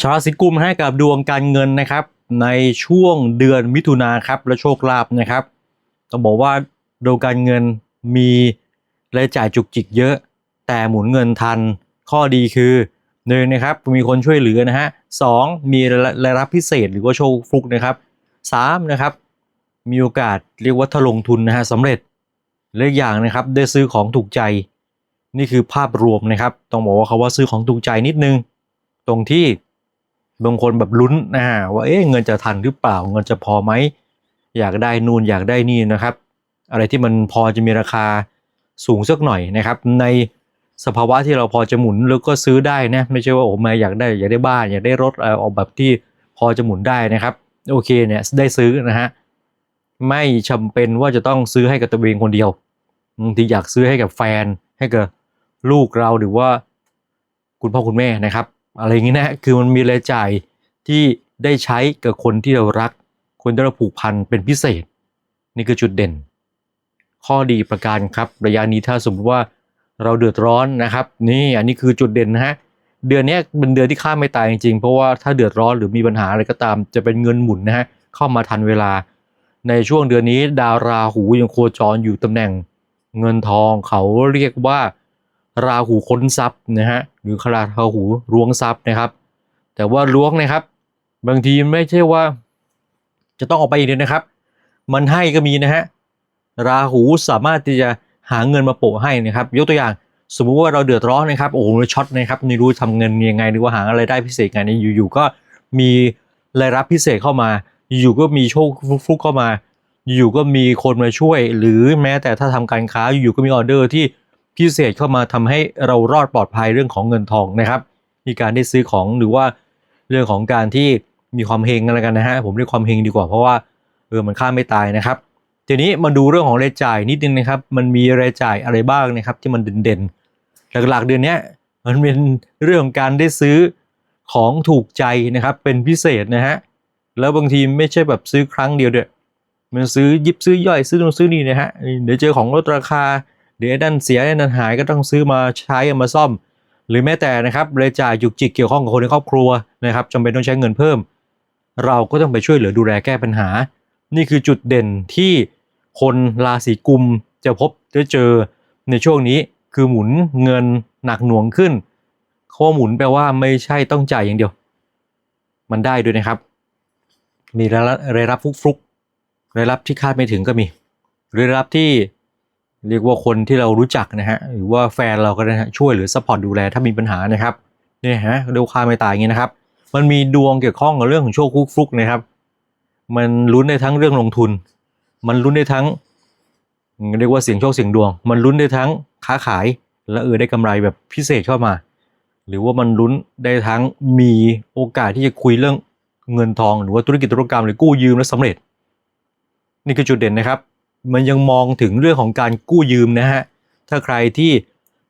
ชาวราศีกุมให้กับดวงการเงินนะครับ ในช่วงเดือนมิถุนาครับและโชคลาภนะครับต้องบอกว่าดวงการเงินมีรายจ่ายจุกจิกเยอะ แต่หมุนเงินทันข้อดีคือหนึ่งนะครับมีคนช่วยเหลือนะฮะสองมีรายรับพิเศษหรือว่าโชคฟลุกนะครับสามนะครับมีโอกาสเรียกว่าถ้าลงทุนนะฮะสำเร็จและอีกอย่างนะครับได้ซื้อของถูกใจ นี่คือภาพรวมนะครับ ต้องบอกว่าเขาว่าซื้อของถูกใจนิดนึง ตรงที่ บางคนแบบลุ้นนะฮะว่าเอ๊ะเงินจะทันหรือเปล่า เงินจะพอไหม อยากได้นู่นอยากได้นี่นะครับ อะไรที่มันพอจะมีราคาสูงสักหน่อยนะครับ ในสภาวะที่เราพอจะหมุนแล้วก็ซื้อได้นะไม่ใช่ว่าโอ้มาอยากได้อยากได้บ้าน อยากได้รถเอาเอแบบที่พอจะหมุนได้นะครับ โอเคเนี่ยได้ซื้อนะฮะไม่จำเป็นว่าจะต้องซื้อให้กับตัวเองคนเดียวบางทีอยากซื้อให้กับแฟนให้กับลูกเราหรือว่า คุณพ่อคุณแม่นะครับ อะไรอย่างนี้นะคือมันมีรายจ่ายที่ได้ใช้กับคนที่เรารัก คนที่เราผูกพันเป็นพิเศษ นี่คือจุดเด่น ข้อดีประการครับ ระยะนี้ถ้าสมมติว่าเราเดือดร้อนนะครับ นี่อันนี้คือจุดเด่นนะฮะเดือนนี้เป็นเดือนที่ข้ามไม่ตายจริงๆ เพราะว่าถ้าเดือดร้อนหรือมีปัญหาอะไรก็ตาม จะเป็นเงินหมุนนะฮะเข้ามาทันเวลา ในช่วงเดือนนี้ดาวราหูยังโคจรอยู่ตำแหน่ง เงินทองเขาเรียกว่า ราหูค้นทรัพย์นะฮะหรือคราราหูล้วงทรัพย์นะครับ แต่ว่าล้วงนะครับ บางทีไม่ใช่ว่า จะต้องออกไปอย่างเดียวนะครับ มันให้ก็มีนะฮะราหูสามารถที่จะหาเงินมาโปะให้นะครับ ยกตัวอย่างสมมุติว่าเราเดือดร้อนนะครับโอ้โหช็อตนะครับไม่รู้ทำเงินยังไงหรือว่าหาอะไรได้พิเศษไงเนี่ยอยู่ๆก็มีรายรับพิเศษเข้ามา อยู่ๆก็มีโชคฟุกๆเข้ามา อยู่ๆก็มีคนมาช่วย หรือแม้แต่ถ้าทำการค้าอยู่ก็มีออเดอร์ที่ พิเศษเข้ามาทำให้เรารอดปลอดภัยเรื่องของเงินทองนะครับ มีการได้ซื้อของหรือว่าเรื่องของการที่มีความเฮงอะไรกันนะฮะผมเรียกความเฮงดีกว่าเพราะว่าเออมันค่าไม่ตายนะครับทีนี้มาดูเรื่องของรายจ่ายนิดนึงนะครับ มันมีรายจ่ายอะไรบ้างนะครับ ที่มันเด่นๆหลักๆเดือนนี้มันเป็นเรื่องของการได้ซื้อของถูกใจนะครับ เป็นพิเศษนะฮะแล้วบางทีไม่ใช่แบบซื้อครั้งเดียวด้วยมันซื้อยิบซื้อย่อยซื้อตรงซื้อนี่นะฮะเดี๋ยวเจอของลดราคา เดี๋ยวนั่นเสียนั่นหายก็ต้องซื้อมาใช้มาซ่อม หรือแม้แต่นะครับรายจ่ายจุกจิกเกี่ยวข้องกับคนในครอบครัวนะครับจำเป็นต้องใช้เงินเพิ่ม เราก็ต้องไปช่วยเหลือดูแลแก้ปัญหา นี่คือจุดเด่นที่คนราศีกุมจะพบจะเจอในช่วงนี้คือหมุนเงินหนักหน่วงขึ้นขาว่าหมุนแปลว่าไม่ใช่ต้องจ่ายอย่างเดียว มันได้ด้วยนะครับ มีรายรับรายรับฟลุกรายรับที่คาดไม่ถึงก็มีรายรับที่ เรียกว่าคนที่เรารู้จักนะฮะหรือว่าแฟนเราก็ได้นะช่วยหรือซัพพอร์ตดูแลถ้ามีปัญหานะครับเนี่ยฮะเรียกว่าค่าไม่ตายอย่างนี้นะครับ มันมีดวงเกี่ยวข้องกับเรื่องของโชคคุกฟลุกนะครับ มันลุ้นได้ทั้งเรื่องลงทุน มันลุ้นได้ทั้ง เรียกว่าเสียงโชคเสียงดวง มันลุ้นได้ทั้งค้าขายและเออได้กำไรแบบพิเศษเข้ามา หรือว่ามันลุ้นได้ทั้งมีโอกาสที่จะคุยเรื่องเงินทอง หรือว่าธุรกิจธุรกรรมหรือกู้ยืมแล้วสำเร็จ นี่คือจุดเด่นนะครับ มันยังมองถึงเรื่องของการกู้ยืมนะฮะ ถ้าใครที่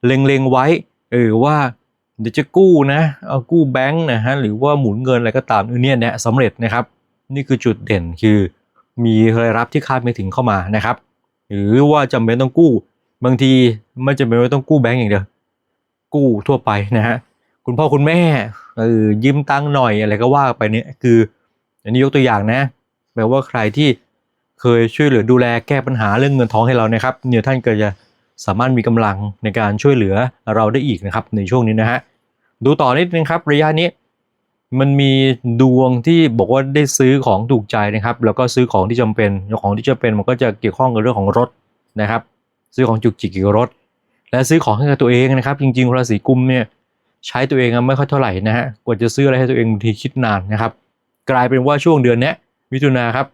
เล็งๆไว้เออว่าเดี๋ยวจะกู้นะเอากู้แบงค์นะฮะหรือว่าหมุนเงินอะไรก็ตามเออเนี่ยเนี่ยสำเร็จนะครับ นี่คือจุดเด่นคือมีรายรับที่คาดไม่ถึงเข้ามานะครับ หรือว่าจำเป็นต้องกู้ บางทีไม่จำเป็นว่าต้องกู้แบงก์อย่างเดียวกู้ทั่วไปนะฮะคุณพ่อคุณแม่เออยืมตังค์หน่อยอะไรก็ว่าไปเนี่ยคือ อันนี้ยกตัวอย่างนะแปลว่าใครที่ เคยช่วยเหลือดูแลแก้ปัญหาเรื่องเงินทองให้เรานะครับเนี่ยท่านก็จะสามารถมีกำลังในการช่วยเหลือเราได้อีกนะครับในช่วงนี้นะฮะดูต่อนิดนึงครับระยะนี้มันมีดวงที่บอกว่าได้ซื้อของถูกใจนะครับ แล้วก็ซื้อของที่จำเป็นของที่จำเป็นมันก็จะเกี่ยวข้องกับเรื่องของรถนะครับ ซื้อของจุกจิกเกี่ยวกับรถ และซื้อของให้กับตัวเองนะครับ จริงๆราศีกุมเนี่ยใช้ตัวเองไม่ค่อยเท่าไหร่นะฮะกว่าจะซื้ออะไรให้ตัวเองบางทีคิดนานนะครับ กลายเป็นว่าช่วงเดือนนี้มิถุนาครับ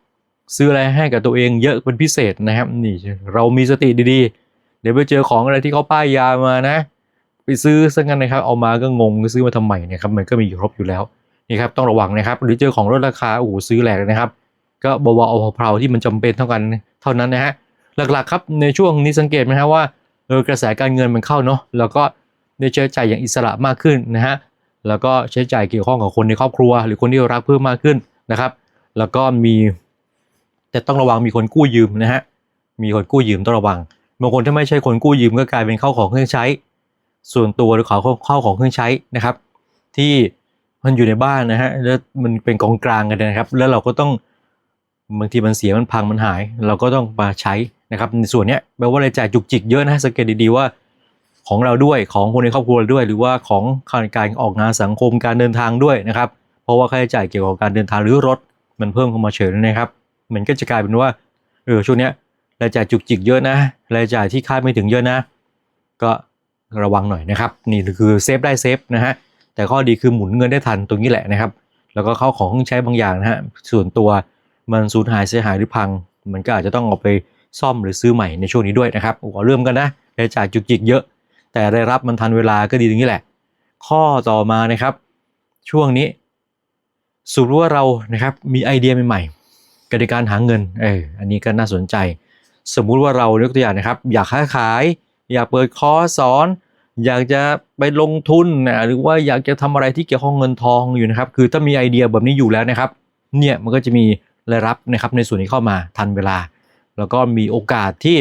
ซื้ออะไรให้กับตัวเองเยอะเป็นพิเศษนะครับ นี่เรามีสติดีๆ เดี๋ยวไปเจอของอะไรที่เขาป้ายยามานะ ไปซื้อซะงั้นนะครับ เอามาก็งงซื้อมาทำไมเนี่ยครับมันก็มีอยู่ครบอยู่แล้วนี่ครับต้องระวังนะครับ หรือเจอของลดราคาโอ้โหซื้อแหลกเลยนะครับ ก็เบาๆเอาเพลาที่มันจำเป็นเท่ากันเท่านั้นนะฮะหลักๆครับในช่วงนี้สังเกตไหมฮะว่าเออกระแสการเงินมันเข้าเนาะแล้วก็ได้ใช้จ่ายอย่างอิสระมากขึ้นนะฮะแล้วก็ใช้จ่ายเกี่ยวข้องกับคนในครอบครัว หรือคนที่เรารักเพิ่มมากขึ้นนะครับ แล้วก็มี แต่ต้องระวังมีคนกู้ยืมนะฮะมีคนกู้ยืมต้องระวังบางคนถ้าไม่ใช่คนกู้ยืมก็กลายเป็นเข้าของเครื่องใช้ ส่วนตัวหรือขาเข้าของเครื่องใช้นะครับ ที่มันอยู่ในบ้านนะฮะแล้วมันเป็นกองกลางกันนะครับ แล้วเราก็ต้องบางทีมันเสียมันพังมันหาย เราก็ต้องมาใช้นะครับในส่วนนี้แปลว่ารายจ่ายจุกจิกเยอะนะสังเกตดีๆว่าของเราด้วยของคนในครอบครัวด้วย หรือว่าของการออกงานสังคมการเดินทางด้วยนะครับ เพราะว่าค่าใช้จ่ายเกี่ยวกับการเดินทางหรือรถมันเพิ่มเข้ามาเฉยนะครับ มันก็จะกลายเป็นว่าเออช่วงเนี้ยรายจ่ายจุกจิกเยอะนะรายจ่ายที่คาดไม่ถึงเยอะนะ ก็ระวังหน่อยนะครับ นี่คือเซฟได้เซฟนะฮะแต่ข้อดีคือหมุนเงินได้ทันตรงนี้แหละนะครับ แล้วก็เข้าของเครื่องใช้บางอย่างนะฮะส่วนตัวมันสูญหายเสียหายหรือพัง มันก็อาจจะต้องเอาไปซ่อมหรือซื้อใหม่ในช่วงนี้ด้วยนะครับโอ้เริ่มกันนะรายจ่ายจุกจิกเยอะ แต่ได้รับมันทันเวลาก็ดีตรงนี้แหละ ข้อต่อมานะครับ ช่วงนี้สรุปว่าเรานะครับมีไอเดียใหม่ๆ กับในการหาเงินเอออันนี้ก็น่าสนใจ สมมุติว่าเรายกตัวอย่างนะครับ อยากค้าขาย อยากเปิดคอร์สสอน อยากจะไปลงทุนนะหรือว่าอยากจะทำอะไรที่เกี่ยวข้องเงินทองอยู่นะครับ คือถ้ามีไอเดียแบบนี้อยู่แล้วนะครับ เนี่ยมันก็จะมีรายรับนะครับในส่วนนี้เข้ามาทันเวลา แล้วก็มีโอกาสที่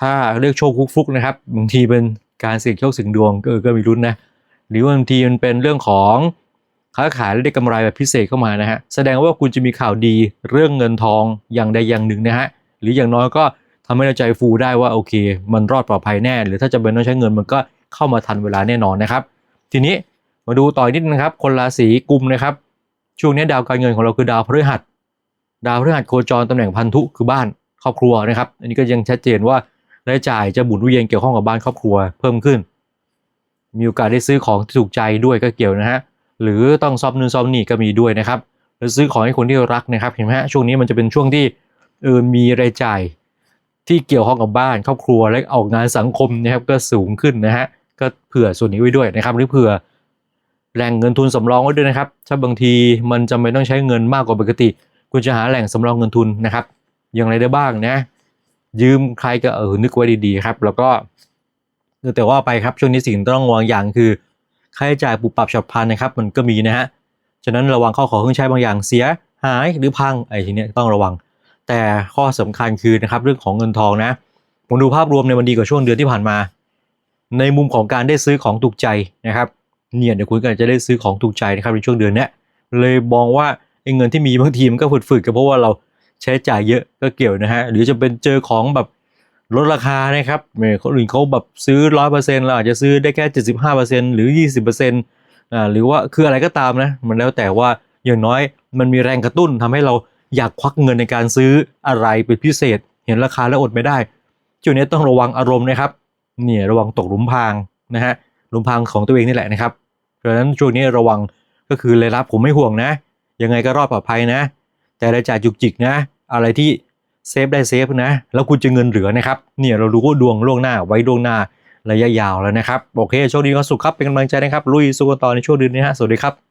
ถ้าเรียกโชคฟุกๆนะครับบางทีเป็นการเสี่ยงโชคเสี่ยงดวงก็เออก็มีลุ้นนะหรือบางทีมันเป็นเรื่องของ ค้าขายแล้วได้กำไรแบบพิเศษเข้ามานะฮะแสดงว่าคุณจะมีข่าวดีเรื่องเงินทองอย่างใดอย่างหนึ่งนะฮะหรืออย่างน้อยก็ทำให้เราใจฟูได้ว่าโอเค มันรอดปลอดภัยแน่ หรือถ้าจะเป็นต้องใช้เงินมันก็เข้ามาทันเวลาแน่นอนนะครับ ทีนี้มาดูต่อนิดนะครับ คนราศีกุมนะครับ ช่วงนี้ดาวการเงินของเราคือดาวพฤหัส ดาวพฤหัสโคจรตำแหน่งพันธุคือบ้านครอบครัวนะครับ อันนี้ก็ยังชัดเจนว่ารายจ่ายจะหมุนเวียนเกี่ยวข้องกับบ้านครอบครัวเพิ่มขึ้น มีโอกาสได้ซื้อของที่ถูกใจด้วยก็เกี่ยวนะฮะ หรือต้องซ่อมนู่นซ่อมนี่ก็มีด้วยนะครับหรือซื้อของให้คนที่รักนะครับเห็นไหมฮะช่วงนี้มันจะเป็นช่วงที่เออมีรายจ่ายที่เกี่ยวข้องกับบ้านครอบครัวและออกงานสังคมนะครับก็สูงขึ้นนะฮะก็เผื่อส่วนนี้ไว้ด้วยนะครับ หรือเผื่อแหล่งเงินทุนสำรองไว้ด้วยนะครับ ถ้าบางทีมันจำเป็นต้องใช้เงินมากกว่าปกติ คุณจะหาแหล่งสำรองเงินทุนนะครับ อย่างไรได้บ้างนะ ยืมใครก็เออนึกไว้ดีๆครับ แล้วก็แต่ว่าไปครับช่วงนี้สิ่งต้องระวังอย่างคือ ค่าใช้จ่ายปุบปรับฉับพลันนะครับ มันก็มีนะฮะฉะนั้นระวังข้อของเครื่องใช้บางอย่างเสียหายหรือพังไอ้ทีเนี้ยต้องระวัง แต่ข้อสำคัญคือนะครับเรื่องของเงินทองนะผมดูภาพรวมในวันดีกว่าช่วงเดือนที่ผ่านมา ในมุมของการได้ซื้อของถูกใจนะครับเนี่ยเดี๋ยวคุณก็จะได้ซื้อของถูกใจนะครับในช่วงเดือนเนี้ยเลยมองว่าไอ้เงินที่มีบางทีมันก็ฝืดๆก็เพราะว่าเราใช้จ่ายเยอะก็เกี่ยวนะฮะหรือจะเป็นเจอของแบบ ลดราคานะครับเมื่อคนอื่นเขาแบบซื้อร้อยเปอร์เซ็นต์เราอาจจะซื้อได้แค่เจ็ดสิบห้าเปอร์เซ็นต์หรือยี่สิบเปอร์เซ็นต์อ่าหรือว่าคืออะไรก็ตามนะมันแล้วแต่ว่าอย่างน้อยมันมีแรงกระตุ้นทำให้เราอยากควักเงินในการซื้ออะไรเป็นพิเศษ เห็นราคาแล้วอดไม่ได้จุดนี้ต้องระวังอารมณ์นะครับเนี่ยระวังตกหลุมพรางนะฮะหลุมพรางของตัวเองนี่แหละนะครับเพราะฉะนั้นช่วงนี้ระวังก็คือรายรับผมไม่ห่วงนะ ยังไงก็รอดปลอดภัยนะ แต่รายจ่ายจุกจิกนะ อะไรที่ เซฟได้เซฟนะ แล้วคุณจะเงินเหลือนะครับ เนี่ยเรารู้ดวงล่วงหน้าไว้ล่วงหน้าระยะยาวแล้วนะครับ โอเค โชคดีก็สุขครับ เป็นกำลังใจนะครับ ลุยสู้กันต่อในช่วงเดือนนี้ฮะ สวัสดีครับ